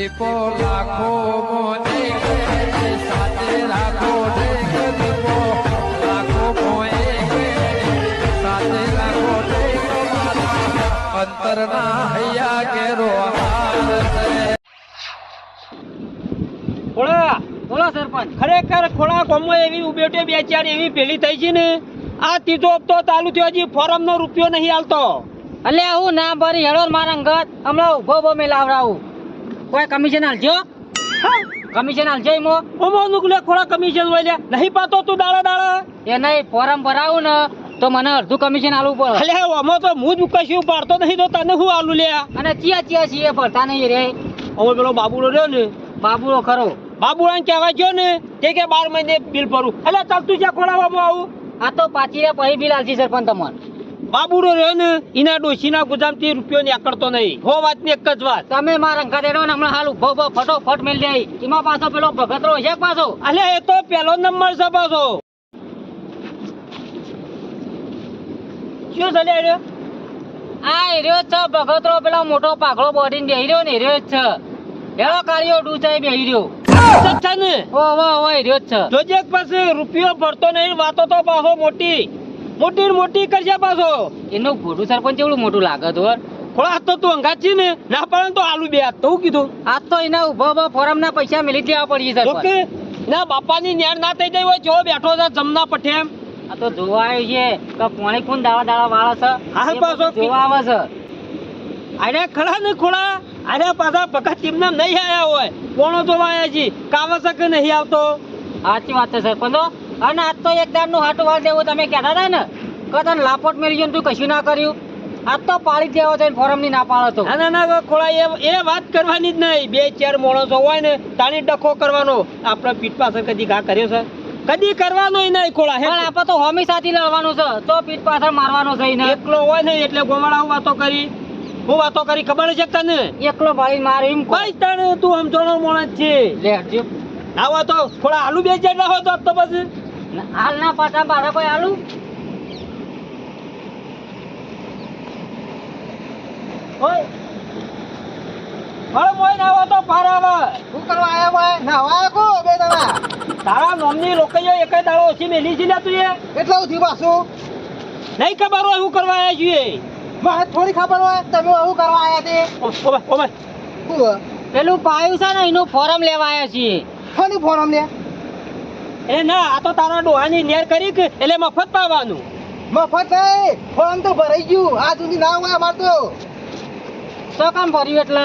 દીપો લાખો મોને સાથે રાખો દીપો લાખો મોએ સાથે રાખો અંતરના હૈયા કેરો હાર ખોળા સરપંચ. ખરેખર ખોળા ગામમાં એવી ઉબેટે બે ચાર એવી પેલી થઈ છે ને? આ ત્રીજો હપ્તો ચાલુ થયો હજી ફોરમ નો રૂપિયો નહીં આવતો એટલે હું ના ભરી હેડો મારા અંગત. હમણાં ઊભો ઊભો મેં લાવડાવું. કોઈ કમિશન આલજો કમિશન આલજો એમો. ઓમો નુકલે ખોળા કમિશન હોય લે. નહીં પાતો તું દાડા દાડા. એ નહીં ફોરમ ભરાવું ને તો મને અડધું કમિશન આલવું પડે. અલે ઓમો તો હું જ કશું પાડતો નહીં તો તને હું આલુ લે? અને ચિયા ચિયા છીએ ભરતા નહીં રે. ઓમો પેલો બાબુડો રહ્યો ને. બાબુડો ખરો. બાબુડા કહેવાય ગયો ને તે કે બાર મહિને બિલ ભરું. એટલે ચાલ તું જ્યાં ખોળા બાબુ આવું. આ તો પાછી રે પછી બિલ આલશી સરપંચ તમને. બાબુડો રહ્યો ને એના ડોશીના ગુજામથી રૂપિયો નીકળતો નહીં. હો વાતની એક જ વાત. તમે મારા અંગત હેડો ને હમણાં હાલ ઊભો ઊભો ફટોફટ મેલ જાય એમાં પાછો પેલો ભગતરો છે પાછો. અલે એ તો પેલો નંબર છે પાછો. શું ચાલે રહ્યો? આ હેર્યો જ છે ભગતરો પેલો મોટો પાઘડો બોડીને બેહી રહ્યો ને હેર્યો જ છે. હેડો કાળિયો ડૂચાઈ બેહી રહ્યો. છે ને? ઓ ઓ ઓ હેર્યો જ છે. જોજે પાસે રૂપિયો ભરતો નહીં વાતો તો પાછો મોટી. મોટી મોટી કરશે પાછો. એનો ફોટો સરપંચ એવડું મોટું લાગે તો થોડા હાથ તો તું અંગાત છે ને ના પડે તો આલુ બે હાથ. તો હું કીધું? આજ તો એના ઊભા ઊભા ફોરમ ના પૈસા મેલી લેવા પડી જો સરપંચ. ના બાપાની ન્યાર ના થઈ જાય હોય જો બેઠો છે જમના પઠેમ આ તો જોવા છે કે પોણી કોણ દાવા દાવા વાળા છે. હા, પાછો. જોવા આવે છે. અરે ખરા ને ખોડા અરે પાછા ભગત ટીમના નહીં આયા હોય. કોણો જોવા આયા છી? કાવા શકે નહીં આવતો? સાચી વાત છે સરપંચ. અને આજ તો એક દાડનું હાટું વાળ દેવું તમે કહેતા હતા ને કે તને લાપોટ મેળવી તું કશું ના કર્યું. આજ તો પાળી દેવો છે ફોરમની ના પાડો તો. ના ના ખોળા એ એ વાત કરવાની જ નહીં. બે ચાર માણસો હોય ને તાણી ડખો કરવાનો. આપણે પીઠ પાછળ કદી ઘા કર્યો છે? કદી કરવાનો નહીં ખોળા હે? પણ આપણે તો હોમી સાથે લડવાનું છે. તો પીઠ પાછળ મારવાનો છે ને. એકલો હોય ને એટલે ગોવાળા વાતો કરી હું વાતો કરી ખબર છે તને? એકલો ભાઈ મારે એમ કોઈ બસ તને તું સમજણો માણસ છે. લે. આવા તો થોડા આલુ બે જેટલા હોય તો પછી બસ હાલ ના પાછા પાછા કોઈ હાલું. હોય મારો મોય ના તો પાર શું કરવા આયા ભાઈ નાવા કો બે જણા તારા નોમની લોકોએ એક દાડો ઓછી મેલી છે લે તું એ? એટલા ઉધી પાછું? નહીં ખબર હોય શું કરવા આવ્યા છીએ મને થોડી ખબર હોય. તમે આવું કરવા આયા તે? ઓમે ઓમે પેલું પાયું છે ને એનું ફોરમ લેવા આયા છીએ. ખાલી ફોરમ લે? એ ના આ તો તારા ડોહાની નેર કરી કે એટલે મફત પાવાનું. મફત નહીં ફોર્મ તો ભરાઈ ગયું. આ સુધી ના હોય અમાર તો. તો કામ ભર્યું એટલે?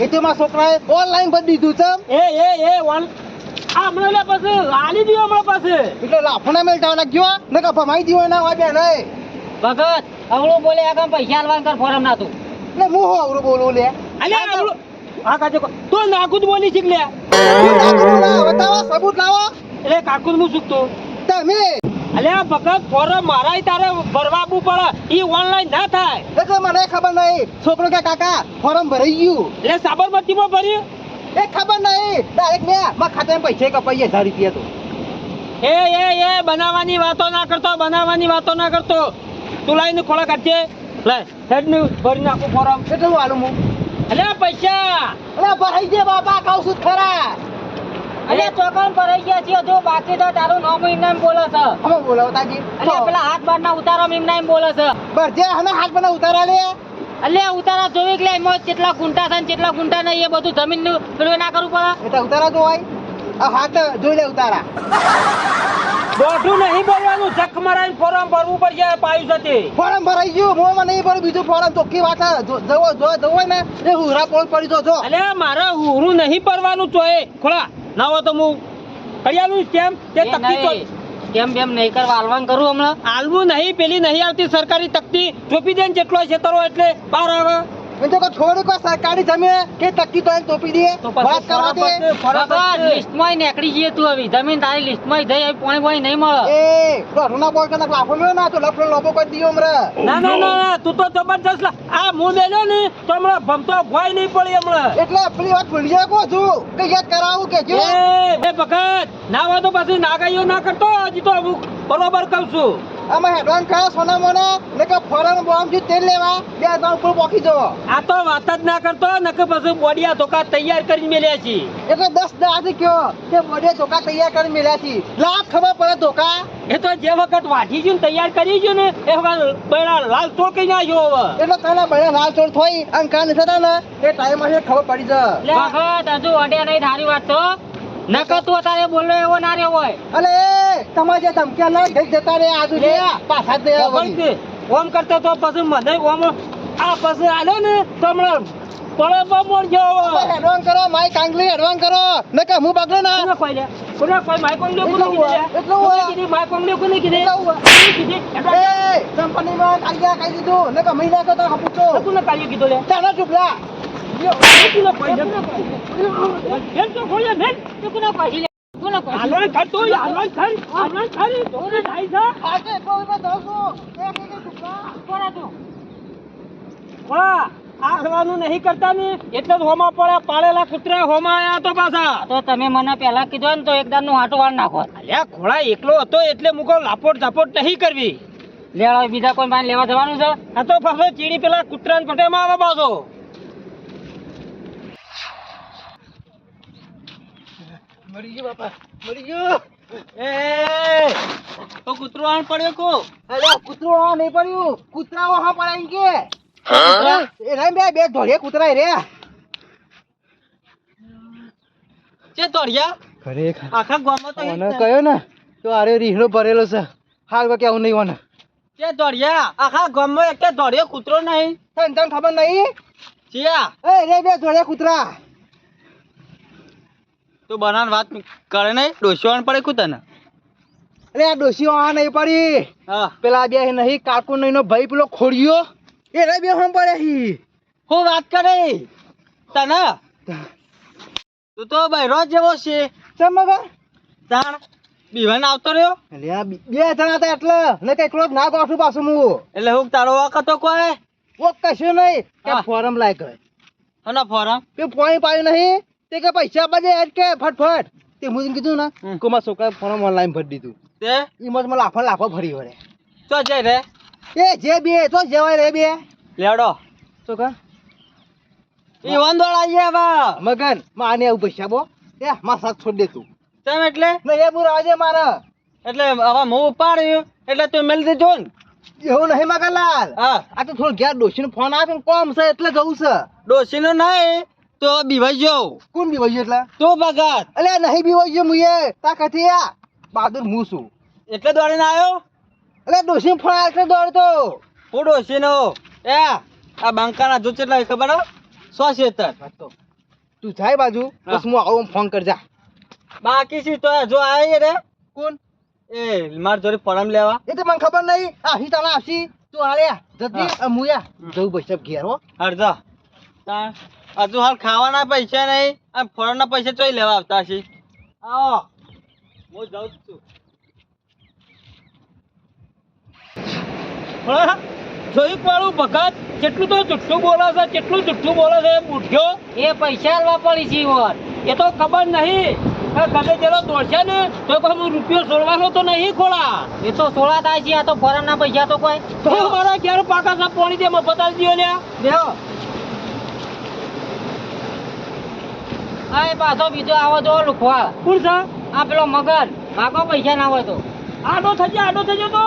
એ તો મારા છોકરાએ ઓનલાઈન ભરી દીધું છે એ એ એ ઓન આ હમણાં લે પછી આલી દીધો હમણાં પછી. એટલે લાફોના મેલતા લાગ્યો ને કે ભમાઈ દીધો ના હોય બેન ભગત અવળું બોલે આ કામ પૈસા આલવાન કર ફોરમ ના તું. ને હું હો અવરું બોલું લે? અલ્યા આવડું આ કાજે તો નાગુદ બોલી શીખ લે. હું બતાવો સબૂત લાવો. એટલે કાકુ હું શીખતો તમે? અલ્યા ભગત ફોરમ મારાય તારે ભરવાવું પડે. ઈ ઓનલાઈન ના થાય. એટલે મને ખબર નહીં. છોકરો કે કાકા ફોરમ ભરાઈ ગયું. એટલે સાબરમતીમાં ભર્યું? એ ખબર નહીં. ડાયરેક્ટ મે મારા ખાતામાં પૈસા કપાઈએ હજાર રૂપિયા તો. એ એ એ બનાવવાની વાતો ના કરતો બનાવવાની વાતો ના કરતો. તું લઈને ખોળા કાઢજે. લે હેડનું ભરી નાખું ફોરમ. એટલે હું આલું હું અલે પૈસા. અરે ભરાઈ દે બાપા કાઉ છું ખરા. અરે ચોકન ભરાઈ ગયા છીએ. જો બાકી તો તારું નામ એમ નામ બોલે છે. અમે બોલાવો તાજી. અલે પેલા હાથ બાર ના ઉતારો એમ નામ બોલે છે. જે હમે હાથ બના ઉતારા લે. અલે ઉતારા જોઈ કે લે એમાં કેટલા ગુંટા છે ને કેટલા ગુંટા નહીં એ બધું જમીનનું પેલું ના કરવું પડે. એટલે ઉતારા જોવાય આ હાથ જોઈ લે ઉતારા. દોઢું નહીં ભરવાનું ચક મરાઈને ફોરમ ભરવું પડશે પાયું સાથે ફોરમ ભરાઈ ગયું મોં નહીં ભરું બીજું ફોરમ ચોખ્ખી વાત છે. જો- જવો જો જવો હોય ને એ હુરા પોલ પડી જો જો. અલ્યા મારે હુરું નહીં પરવાનું ચોય ખોળા. ના હોય તો હું કડિયાલું કેમ? તે એ તકતી તો કેમ બેમ નહીં કરવા આલવાન કરું હમણાં. આલવું નહીં પેલી નહીં આવતી સરકારી તકતી. ચોપી દે ને જેટલો છેતરો એટલે બહાર આવે. એ को छोड़ को सरकारी સરકારી જમીન કે તકી તો दिए તોપી દે. તો પછી વાત કરવા દે. ફોરમ जिए तू अभी जमीन तारी लिस्ट જઈએ તું હવે. જમીન તારી લિસ્ટમાં જઈ હવે પોણી પોણી નહીં મળે. એ દોઢના બોલ કદાચ લાફો મેળો ના તો લફડો લોબો કરી ना હમણાં ના ના ના. ના તું તો જબરજસ્ત લા- આ મું મેલ્યો ને તો હમણાં ભમતો ભોય નહીં પડી હમણાં. એટલે પેલી વાત ભૂલી જાય કો છું કે યાદ કરાવું કે જો. એ ભગત ના હોય તો પછી નાગાઈઓ ના કરતો હજી તો બરોબર કહું છું. આમાં હેડવાન કરો સોના મોના ને કે ફોરન બોમ્બથી તેલ લેવા બે હજાર ઉપર પોકી જવો. આ તો વાત જ ના કરતો નકર પછી બોડિયા ધોકા તૈયાર કરી મેલ્યા છીએ એટલે દસ દાથી કયો કે બોડિયા ધોકા તૈયાર કરી મેળ્યા છે. લાખ ખબર પડે ધોકા? એ તો જે વખત વાઢી ગયું ને તૈયાર કરી ગયું ને એ વખત બૈરા લાલ ચોકી નાખ્યો હવે. એટલે તને બધા લાલ ચોર થોઈ અને કાન થતા ને એ ટાઈમ હશે ખબર પડી જ વખત હજુ અડ્યા નહીં ધારી વાત તો. નકર તું અત્યારે બોલો એવો ના હોય. અલે તમારે જે ધમક્યા ના ગઈ જતા રે આજુ લે પાછા દે ઓમ કરતો તો પછી મને ઓમ આ પછી આલ્યો ને તો પડે મોડ ગયો હેડવાન કરો માય કાંગલી હેડવાન કરો. ને કે હું બગડે ના? કોઈ લે? કોને કોઈ માય કોંગલે કોને એટલું હોય, કીધે એટલું હોય. કીધી? માય કોંગલે કોને કીધે? એટલું હોય. કોને કીધે? એ કંપનીમાં કાઢ્યા કહી દીધું. ને કે મહિના તો પૂછો. કોને કાઢી કીધો લે? તારા ચૂપલા નહીં કરતા ને એટલે જ હોમા પડ્યા પાળેલા કૂતરા હોમા તો પાછા તો તમે મને પહેલા કીધું ને તો એકદમનું નાખો અલ્યા ઘોડા એકલો હતો એટલે મુકો લાપોટ ઝાપોટ નહીં કરવી લેવા બીજા કોઈ પાસે લેવા જવાનું છે? આ તો પાછો ચીડી પેલા કૂતરાને પટેમાં આવે પાછો. મરી ગયો બાપા. મરી ગયો. એ તો કૂતરો આણ પડ્યો કો. અરે કૂતરો આ નહીં પડ્યું. કૂતરાઓ હા પડાઈ કે. એ નહીં બે બે ઢોળિયા કૂતરા રે. જે ઢોળિયા ખરેખર આખા ગામમાં તો મને કયો ને? તો આરે રીહણો ભરેલો છે. હાલ કેવું નહીં મને જે ઢોળિયા આખા ગામમાં એક ઢોળિયો કૂતરો નહીં. તને તને ખબર નહીં? જીયા. એ રે બે ઢોળિયા કૂતરા. તું બનાન વાત કરે ને ડોસવાણ પડે કૂતરાને અરે આ ડોશીઓ આ નહીં પડી. હા. પેલા બે નહીં કાકુ નહીં નો ભાઈ પેલો ખોડિયો. એ રે બે હમ પડે હી. હું વાત કરે તને? તું તો બૈરો જેવો છે. ચમ તાણ બીવાન આવતો રહ્યો? એટલે આ બે જણા હતા એટલે. ને કઈ એકલો જ ના ગોઠું પાછું હું એટલે હું તારો વાક હતો કોઈ? ઓ કશું નહીં. કે ફોરમ લાય હોય અને ફોરમ? કે પોઈ પાયું નહીં? તે કે પૈસા હેડ કે ફટફટ. તે હું કીધું ને. કે મારા છોકરાએ ફોરમ ઓનલાઈન ભરી દીધું. તે? એમાં મને લાફો લાફા ભરી વળે. તો જય રે. એ જે બે તો જવાય રે બે. લેડો છોકરા? એ વંદોળ આઈએ હવે. મગન માને આવું પૈસા બો એ મારા સાથ છોડ દે તું. તેમ એટલે? ને એ બુર આજે મારા. એટલે હવે હું ઉપાડ્યું એટલે તું મેલ દેજો ને. એવું નહીં મગનલાલ. હા. આ તો થોડું ઘેર ડોશીનો ફોન આવે ને કોમ છે એટલે જવું છે. ડોશીનો નહીં. તો બીવાઈ જાઉં કોણ બીવાઈ ગયો એટલે? તો ભગત અલે નહીં બી મુયે તા તાકાથી આ. બહાદુર હું છું. એટલે દોડીને આવ્યો? અલે દોશી ફોન એટલે દોડતો. હું ડોશીનો? એ આ બંકાના જો કેટલા ખબર સો છેતર તું જાય બાજુ બસ હું આવું ફોન કરજા બાકી છે તો જો આવી રે? કોણ? એ માર જોડે પરમ લેવા. એ તો મને ખબર નહીં. આહી તારા આવશી. તું હાલે જતી મુયા જવું પૈસા ઘેર હો. અડધા તાણ. હજુ હાલ ખાવાના પૈસા નહીં અને ફળના પૈસા ચોઈ લેવા આવતા છે આવો. હું જાઉં છું. હા, પાડું ભગત? કેટલું તો જુઠ્ઠું બોલે છે કેટલું જુઠ્ઠું બોલે છે બુઢ્યો એ પૈસા આલવા પડી છે એ તો ખબર નહીં. આ ગમે તેલો દોડશે ને તો હું રૂપિયો સોળવાનો તો નહીં ખોળા. એ તો સોળા થાય છે આ તો ફોરમ ના પૈસા તો કોઈ તો મારા ઘેર પાકા સાહેબ પોણી દે મફત આલી દ્યો લ્યા. દેવો આ પાછો બીજો આવો જો લુખવા. કોણ છે આ પેલો મગર. માગો પૈસા ના હોય તો. આડો થજે આડો થજે તો.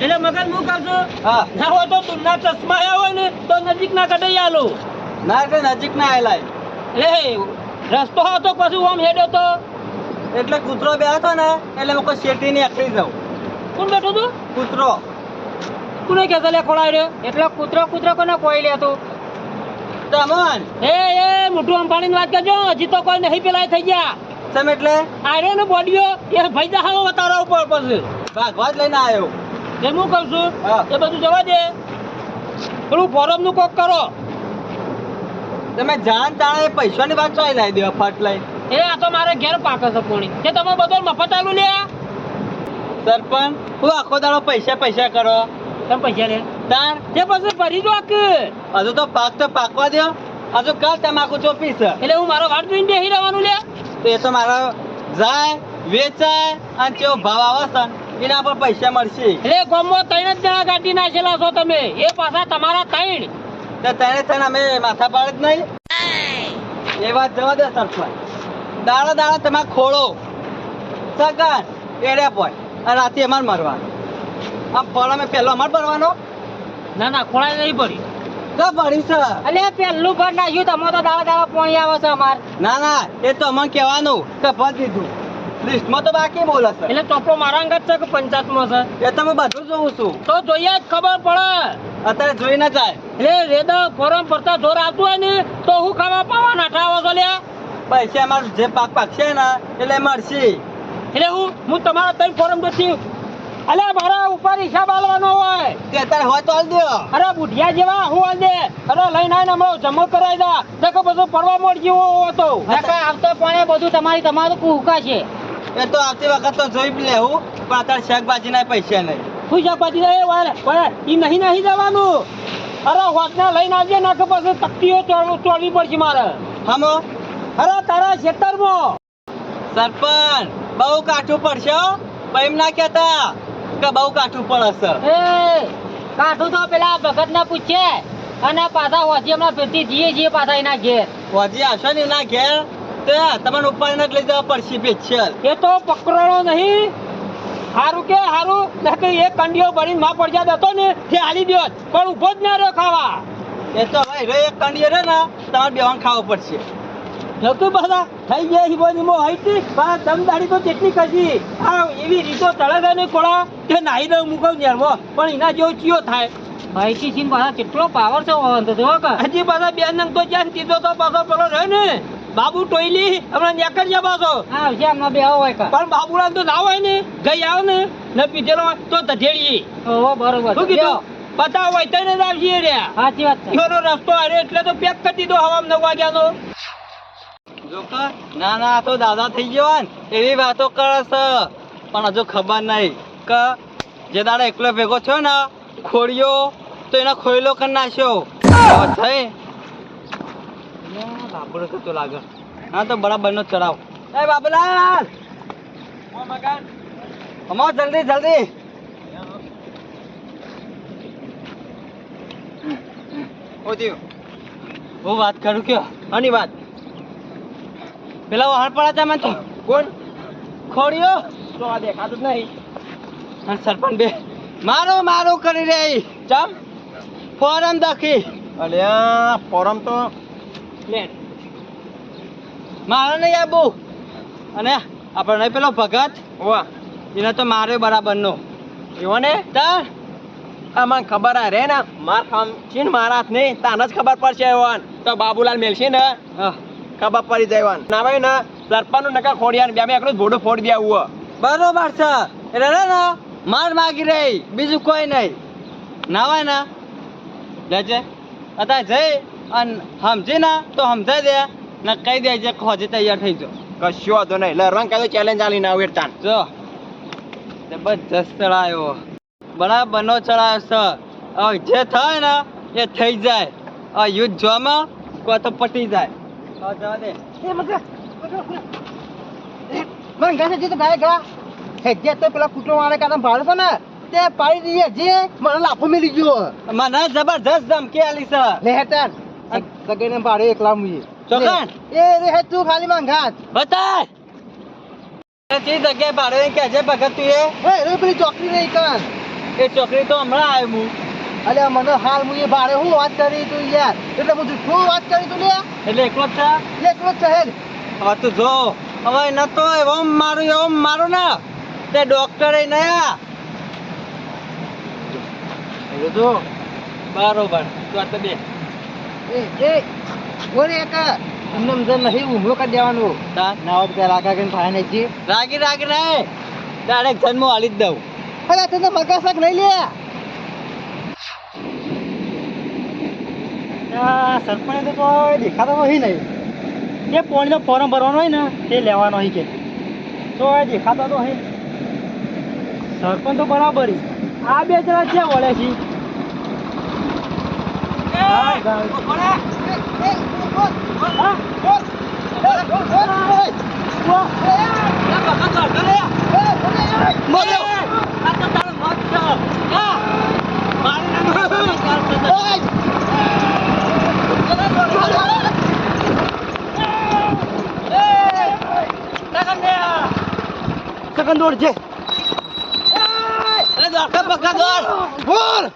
એટલે મગન હું કહું છું ના હોય ચશ્મા આવ્યા હોય ને તો નજીક ના કઢાઈ આલો. ના એટલે નજીક ના આવેલા એટલે રસ્તો હતો પછી ઓમ હેડ્યો તો? એટલે કૂતરો બે હતો ને એટલે કોઈ શેટી ની એકલી જાઉં કોણ બેઠું તું? કૂતરો. કોને કહેતા લે રહ્યો. એટલે કૂતરો કૂતરો કોને કોઈ લેતું તમન એ એ મોટું અંબાણી વાત કરજો. હજી તો કોઈ નહીં પેલા થઈ ગયા. સમ એટલે? આર્યો ને બોડીઓ એ ભાઈ જા બતાવવા ઉપર પછી ભાગવા જ લઈને આવ્યો જે હું કહું છું? એ બધું જવા દે. પેલું ફોરમનું કોક કરો. તમે જાણ તાણે એ પૈસાની વાત ચોઈ લાવી દેવા ફટ લઈ એ આ તો મારે ઘેર પાકે છે પોણી. કે તમે બધો મફત આલુ લે સરપંચ હું આખો દાડો પૈસા પૈસા કરો. તમે પૈસા લે. તાણ. તે પછી ભરી જો કે હજુ તો પાક તો પાકવા દો હજુ કાલ તમાકુ ચોપી છે એટલે હું મારો વાટ જોઈને બેસી રહેવાનું લે. તો એ તો મારો જાય વેચાય અને કેવો ભાવ આવે છે. એના પર પૈસા મળશે. એટલે ગામમાં ત્રણ જ જણા કાઢી નાખેલા છો તમે. એ પાછા તમારા ત્રણ. તો તેને થઈને અમે માથા પાડે જ નહીં. એ વાત જવા દે સરપંચ. દાડા દાડા તમે ખોળો. સગન એડ્યા પોય. અને રાતે અમારે મરવાનું. આ ફળ અમે પહેલો અમારે ભરવાનો? ના ના ખોળાય નહીં ભરી. તો ભરી છે? અલે પેલું ઘર નાખ્યું તમે તો દાવા દાવા પાણી આવે છે અમાર. ના ના એ તો અમને કહેવાનું કે ભર દીધું. લિસ્ટમાં તો બાકી બોલે છે. એટલે ચોપડો મારા અંગત છે કે પંચાયતમાં છે? એ તમે બધું જોઉં છું. તો જોઈએ જ ખબર પડે. અત્યારે જોઈ ના જાય. એટલે રેદા ફોરમ ભરતા જોર આવતું હોય ને તો હું ખાવા પાવા નાઠા આવો છો લ્યા. પૈસા અમારું જે પાક પાક છે ને એટલે મળશે. એટલે હું હું તમારા તઈ ફોરમ નથી અલે મારા ઉપર હિસાબ આલવાનો હોય. તે અત્યારે હોય તો આલ દો. અરે બુઢિયા જેવા હું હાલ દે. અરે લઈને આવીને હમણાં જમો કરાવી દા. દેખો બધું પડવા મોડ જેવો હતો દેખો આવતો પાણી બધું તમારી તમારું કુકા છે. એ તો આવતી વખત તો જોઈ લેવું પણ અત્યારે શાકભાજી ના પૈસા નહીં. શું શાકભાજી એ વાળે વાળે ઈ નહીં નહીં જવાનું. અરે હોટને લઈને આવજે નાખો પછી તકતીઓ ચોળવી પડશે મારે. હમો? અરે તારા ખેતરમાં. સરપંચ બહુ કાઠું પડશે. એમ ના કહેતા. કે બહુ કાઠું પડે છે. એ કાઠું તો પેલા ભગત ને પૂછે અને પાછા હોજી હમણાં ફેરતી જઈએ જઈએ પાછા એના ઘેર. હોજી આવશે ને એના ઘેર તે તમને ઉપર જ લઈ જવા પડશે પેશિયલ એ તો પકડવાનો નહીં. હારું કે હારું નકર એક કંડીઓ ભરીને માં પડ્યા હતો ને તે હાલી દ્યો પણ ઊભો જ ના રહ્યો ખાવા. એ તો ભાઈ રે એક કંડીએ રે ને તમારે બેવાન ખાવું પડશે. નતું બધા થઈ ગયા હિબો નિમો હઈતી પણ દમદાડી તો કેટલી કશી આ એવી રીતો તળે ને કોળા કે નાહી દઉં મૂકવ નેરવો પણ એના જેવો ચિયો થાય. ભાઈથી છીન પાછા કેટલો પાવર છે વાંધો તો જો કે. હજી પાછા બે નંગ તો જ્યાં કીધો તો પાછો પેલો રહ્યો ને. બાબુ ટોયલી હમણાં નેકર જા પાછો. હા છે હમણાં બે હોય કે પણ બાબુરામ તો ના હોય ને ગઈ આવ ને ન પીધેલો તો તઢેડી ઓહો બરોબર શું કીધું? બતાવો હોય તને જ આવશે રે. સાચી વાત છે. રસ્તો હારે એટલે તો પેક કરી દીધો હવામાં નવ વાગ્યાનો. ના ના તો દાદા થઈ ગયો ને એવી વાતો કરસ પણ હજુ ખબર નહીં કે જે દાડા એકલો ભેગો થયો ને ખોડિયો તો એના ખોયલો કરી નાખ્યો. થઈ. બાબુડો થતો લાગે. હા તો બરાબર નો ચડાવ. એ બાબુલાલ! અમાર જલ્દી જલ્દી. હું વાત કરું કયો? આની વાત. પેલા વહાણ પડ્યા હતા તો કોણ? ખોડિયો તો આ દેખાતું જ નહીં. અને સરપંચ બે. મારો મારો કરી રહી. ચમ ફોરમ દખી. અલ્યા ફોરમ તો મારે નહીં આબુ અને આપણે નહીં પેલો ભગત. વાહ. એને તો માર્યો બરાબર નો એવો ને તાર આમાં ખબર આ રે ને માર ખામ ચીન મારા હાથ નહીં તાને જ ખબર પડશે એવાન. તો બાબુલાલ મેલશે ને? ખબર પડી જાય ના ભાઈ ને. સરપંચ નકા ખોડિયાર બે એકલું ભોડું ફોડી દે આવું બરોબર છે. એટલે રે ને માર માગી રહી બીજું કોઈ નહીં. નાવાય ને. લેજે અત્યારે જઈ અને સમજી ના તો સમજાઈ દે. ને કહી દે જે ખોજે તૈયાર થઈ જાઓ. કશું વાંધો નહીં. એટલે રંગ કાલે ચેલેન્જ આલી ના વેરતાન જો. જબરજસ્ત ચડાયો. બરાબર નો ચડાયો છે. હવે જે થાય ને એ થઈ જાય. આ યુદ્ધ જોવામાં કોઈ તો પટી જાય. હવે જવા દે. મને કહે છે જે તો ગા પેલા કુટુંબ વાળે કામ ભાડે છે ને તે પાડી દઈએ જે મને લાફો મેલી ગયો. મને જબરજસ્ત ધમકી આલી છે. લે હેતાન સગઈને ભાડે એકલા મુઈએ ચોકન. એ રે હે તું ખાલી માંગાત બતા તે જગ્યાએ ભાડે કે જે ભગત તું એ. એ રે પેલી ચોકડી નહીં કાન એ ચોકરી તો હમણાં આવ્યું. હું અલે મને હાલ મુએ બારે હું વાત કરી તું યાર. એટલે હું જુઠ્ઠું વાત કરી તું લે? એટલે એકલો જ છે એકલો જ છે હવે તું જો. હવે ન તો એવો મારું એવો મારું ને. તે ડોક્ટરે નયા. જો બરોબર. તું આ તો બે. એ એ ઓરે એક. નહીં હુમલો કરી દેવાનો. તાર ના હોય કરીને ભાઈ નહીં રાગી રાગી નહીં. ડાયરેક્ટ જન્મ હાલી જ દઉં. અરે તે તો મગા શાક નહીં લે. સરપંચ તો દેખાતો નથી નહીં. જે પોણીનો ફોર્મ ભરવાનો હોય ને તે લેવાનો હોય કે. તો એ દેખાતો તો હોય. સરપંચ તો બરાબર આ બે જણા ક્યાં વળે છે? સકન દોડ અરે દોડ પક્કા દોડ બોલ.